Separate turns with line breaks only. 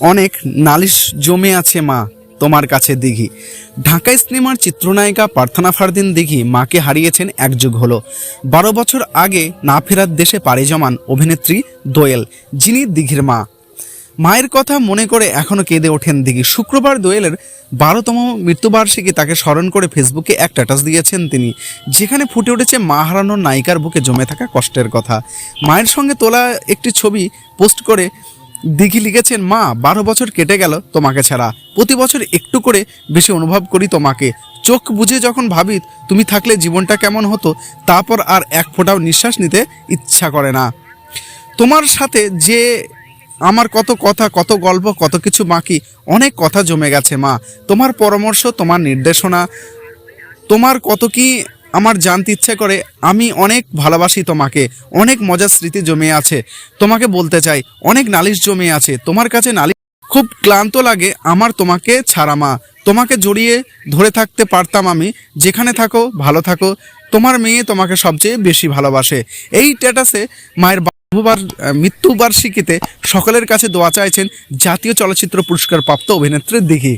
অনেক নালিশ জমে আছে মা, তোমার কাছে দিঘি। ঢাকাই সিনেমার চিত্রনায়িকা প্রার্থনা ফারদিন দিঘি মাকে হারিয়েছেন এক যুগ হলো। বারো বছর আগে না ফেরার দেশে পাড়ি জমান অভিনেত্রী দোয়েল, যিনি দিঘির মা। মায়ের কথা মনে করে এখনও কেঁদে ওঠেন দিঘি। শুক্রবার দোয়েলের বারোতম মৃত্যুবার্ষিকী তাকে স্মরণ করে ফেসবুকে এক স্ট্যাটাস দিয়েছেন তিনি, যেখানে ফুটে উঠেছে মা হারানোর নায়িকার বুকে জমে থাকা কষ্টের কথা। মায়ের সঙ্গে তোলা একটি ছবি পোস্ট করে দিঘি লিখেছেন, মা, বারো বছর কেটে গেল তোমাকে ছাড়া। প্রতি বছর একটু করে বেশি অনুভব করি তোমাকে। চোখ বুঝে যখন ভাবি তুমি থাকলে জীবনটা কেমন হতো, তারপর আর এক ফোঁটাও নিঃশ্বাস নিতে ইচ্ছা করে না। তোমার সাথে যে আমার কত কথা, কত গল্প, কত কিছু বাকি, অনেক কথা জমে গেছে, মা। তোমার পরামর্শ, তোমার নির্দেশনা, তোমার কত কি আমার জানতে ইচ্ছে করে, আমি অনেক ভালোবাসি তোমাকে, অনেক মজার স্মৃতি জমে আছে। তোমাকে বলতে চাই, অনেক নালিশ জমে আছে। তোমার কাছে নালিশ, খুব ক্লান্ত লাগে আমার তোমাকে ছাড়া মা। তোমাকে জড়িয়ে ধরে থাকতে পারতাম আমি, যেখানে থাকো, ভালো থাকো। তোমার মেয়ে তোমাকে সবচেয়ে বেশি ভালোবাসে। এই স্ট্যাটাসে মায়ের বাবুবার মৃত্যুবার্ষিকীতে সকলের কাছে দোয়া চাইছেন জাতীয় চলচ্চিত্র পুরস্কার প্রাপ্ত অভিনেত্রীর দিঘি।